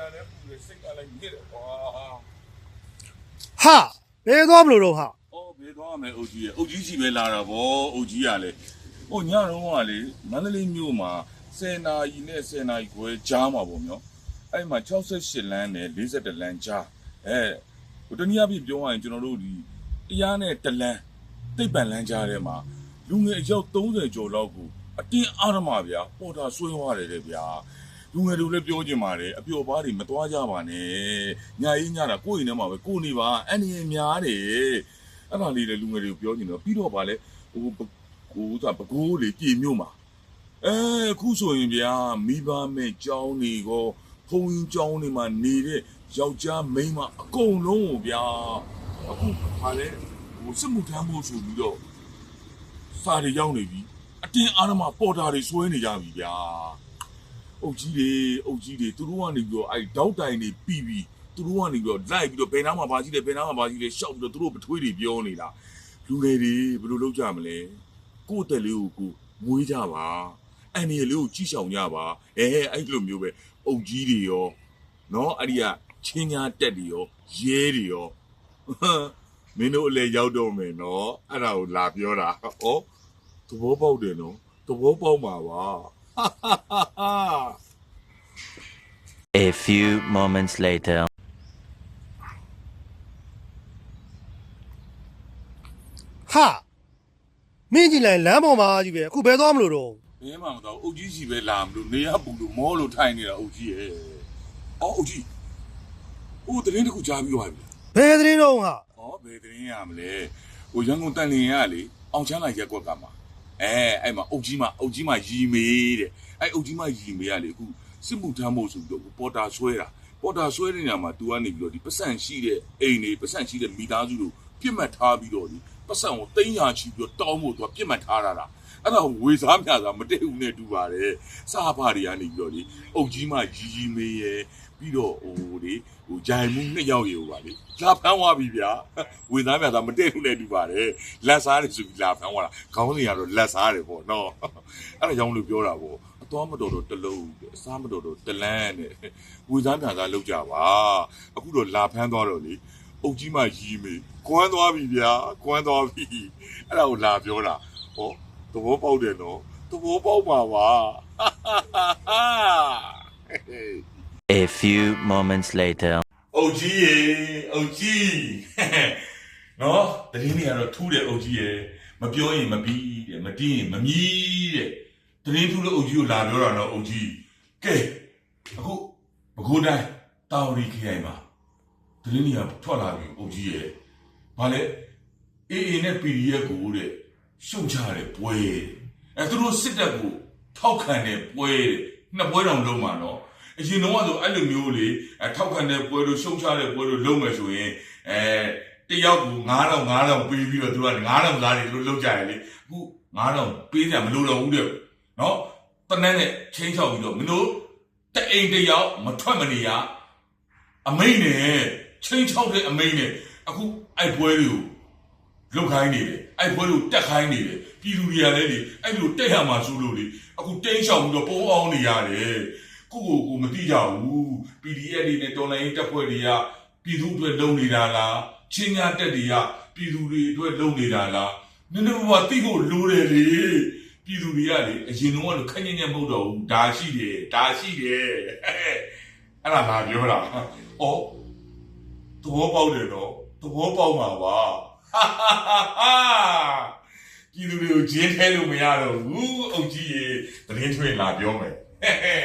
ညာလည်းပူတယ်စိတ်ကလည်းညစ်တယ်ကွာဟာဘယ်သွားမလို့တော့ဟာအော်ဘယ်သွားမယ်အုတ်ကြီးရဲ့အုတ်ကြီးစီပဲလာတာဗောအုတ်ကြီးကလည်းဟိုညတော့ကလေမန္တလေးမြို့မှာ10နာရီနဲ့10နာရီခွဲကြားမှာဗောမျိုးအဲ့မှာ68လမ်းနဲ့42လမ်းကြားအဲဟိုတနည်းအားဖြင့်ပြောရရင်ကျွန်တော်တို့ဒီတရားနဲ့တလမ်းတိတ်ပံလမ်းကြားထဲမှာလူငယ်အယောက်30ကျော်လောက်ကိုအတင်းအားရမဗျာပေါ်တာဆွဲသွားတယ်တဲ့ဗျာ လူငယ်တို့လည်းပြောချင်ပါတယ်အပျော်ပါးတွေမသွားကြပါနဲ့ညာရေးညတာကိုယ့်ရင်ထဲမှာပဲကိုယ်နေပါအန်ရများတယ်အဲ့ဒါလေးလည်းလူငယ်တွေကိုပြောချင်တော့ပြီးတော့ဗာလဲဟိုပကိုယ်သာပကိုးလေပြည်မြို့မှာအဲခုဆိုရင်ဗျာမိဘမဲ့ကြောင်းနေကောဖုံရင်ကြောင်းနေမှာနေတဲ့ယောက်ျားမိန်းမအကုန်လုံးကိုဗျာအခုဗာလဲဟိုစစ်မှုထမ်းဖို့ဆိုပြီးတော့စာတွေရောက်နေပြီအတင်းအားရမပေါ်တာတွေဆွဲနေကြပြီဗျာ အုတ်ကြီးတွေအုတ်ကြီးတွေသူတို့ကနေပြီးတော့အဲ့တောက်တိုင်တွေပြီးပြီးသူတို့ကနေပြီးတော့လိုက်ပြီးတော့ဘယ်နားမှာဘာကြီးလဲဘယ်နားမှာဘာကြီးလဲရှောက်ပြီးတော့သူတို့ပထွေးတွေပြောနေတာလူငယ်တွေဘယ်လိုလုပ်ကြမလဲကိုယ့်တက်လေးကိုကိုယ်မွေးကြပါအန်ဒီလေးကိုကြီးဆောင်ကြပါအဲအဲ့လိုမျိုးပဲအုတ်ကြီးတွေရောနော်အဲ့ဒီကချင်းညာတက်တွေရောရဲတွေရောမင်းတို့အလေရောက်တော့မယ်နော်အဲ့ဒါကိုလာပြောတာဩသဘောပေါက်တယ်နော်သဘောပေါက်မှာပါ A few moments later. ဟာမင်းကြည့်လိုက်လမ်းပေါ်မှာကြီးပဲအခုဘယ်သွားမလို့တော့ဘဲမှမတော့အုတ်ကြီးစီပဲလာမလို့နေရပူလို့မောလို့ထိုင်နေတာအုတ်ကြီးရဲ့အော်အုတ်ကြီးဟိုတရင်တစ်ခုကြားပြီးသွားပြီဘယ်သတင်းတော့ဟာဩဘယ်တရင်ရမလဲဟိုရန်ကုန်တန်လင်ရလေအောင်ချမ်းလိုက်ရက်ကွက်ကမှာ အဲအဲ့မှာအုတ်ကြီးမှာအုတ်ကြီးမှာရီမေးတဲ့အဲ့အုတ်ကြီးမှာရီမေးရလေအခုစစ်မှုထမ်းဖို့ဆိုပြီးတော့ပေါ်တာဆွဲတာပေါ်တာဆွဲတဲ့နေရာမှာ तू ကနေပြီးတော့ဒီပတ်စံရှိတဲ့အိမ်တွေပတ်စံရှိတဲ့မိသားစုတို့ပြစ်မှတ်ထားပြီးတော့ဒီ ပတ်စံကိုတိမ့်ရချီပြီးတော့တောင်းဖို့ तू ပြစ်မှတ်ထားတာလားအဲ့ဒါဝေစားမြစားမတည့်ဘူးနဲ့တူပါတယ်စားဖာတွေကနေပြီးတော့လေအုတ်ကြီးမှရီရီမေးရယ်ပြီးတော့ဟိုလေဟိုဂျိုင်မှုနှစ်ယောက်ရေဟိုပါလေလာဖမ်းသွားပြီဗျာဝေစားမြစားမတည့်ဘူးနဲ့တူပါတယ်လက်စားတွေဆိုပြီးလာဖမ်းသွားတာခေါင်းစဉ်ကတော့လက်စားတွေပေါ့နော်အဲ့ဒါကြောင့်လို့ပြောတာပေါ့အတော်မတော်တော့တလုံးတဲ့အစားမတော်တော့တလန်းတဲ့ဝေစားမြစားလောက်ကြပါအခုတော့လာဖမ်းသွားတော့လေ အုတ်ကြီးမှရီမေးကွမ်းသွားပြီဗျာကွမ်းသွားပြီအဲ့ဒါကိုလာပြောတာဟောသဘောပေါက်တယ်နော်သဘောပေါက်ပါပါ A few moments later. အုတ်ကြီးရေအုတ်ကြီးနော်တရင်နေကတော့ထူးတယ်အုတ်ကြီးရေမပြောရင်မပြီးတဲ့မတင်းရင်မမြည်တဲ့တရင်ထူးလို့အုတ်ကြီးကိုလာပြောတာနော်အုတ်ကြီးကဲအခုဘကိုးတိုင်းတာဝရီခရိုင်မှာ တရင်နေကထွက်လာပြီအုတ်ကြီးရေဘာလဲအေးအေးနဲ့ PDF ကိုတဲ့ရှုံချတဲ့ပွဲတဲ့အဲသူတို့စစ်တပ်ကိုထောက်ခံတဲ့ပွဲတဲ့နှစ်ပွဲတောင်လုံးမှာနော်အရင်တော့ဆိုအဲ့လိုမျိုးလေအထောက်ခံတဲ့ပွဲတို့ရှုံချတဲ့ပွဲတို့လုပ်မယ်ဆိုရင်အဲတယောက်ကို9000 9000ပေးပြီးတော့သူက9000သားတွေသူတို့လုပ်ကြရလေအခု9000ပေးကြမလို့တော့ဘူးတဲ့နော်တနက်နဲ့ချင်းချောက်ပြီးတော့မင်းတို့တအိမ်တယောက်မထွက်မနေရအမိန်နဲ့ ချင်းချောက်တဲ့အမိန်နဲ့အခုအဲ့ပွဲတွေကိုလုတ်ခိုင်းနေတယ်အဲ့ပွဲတွေကိုတက်ခိုင်းနေတယ်ပြည်သူတွေကလည်းလေအဲ့လိုတက်ရမှာစိုးလို့လေအခုတင်းချောက်ပြီးတော့ပုံအောင်နေရတယ်ကိုကိုကိုမသိကြဘူး PDF တွေနဲ့တော်လိုင်းတက်ဖွဲ့တွေကပြည်သူအတွက်လုပ်နေတာလားချင်းညာတက်တွေကပြည်သူတွေအတွက်လုပ်နေတာလားနည်းနည်းပါးပါးသိဖို့လိုတယ်လေပြည်သူတွေကလေအရင်တော့လို့ခက်ညံ့ညံ့မဟုတ်တော့ဘူးဒါရှိတယ်ဒါရှိတယ်အဲ့ဒါငါပြောတာဩ သဘောပေါက်တယ်တော့သဘောပေါက်မှာပါဟာဟာဟာဟာပြည်သူတွေကိုဂျင်းထဲလို့မရတော့ဘူးအုတ်ကြီးရေသတင်းထွင်လာပြောမယ်ဟဲ့ဟဲ့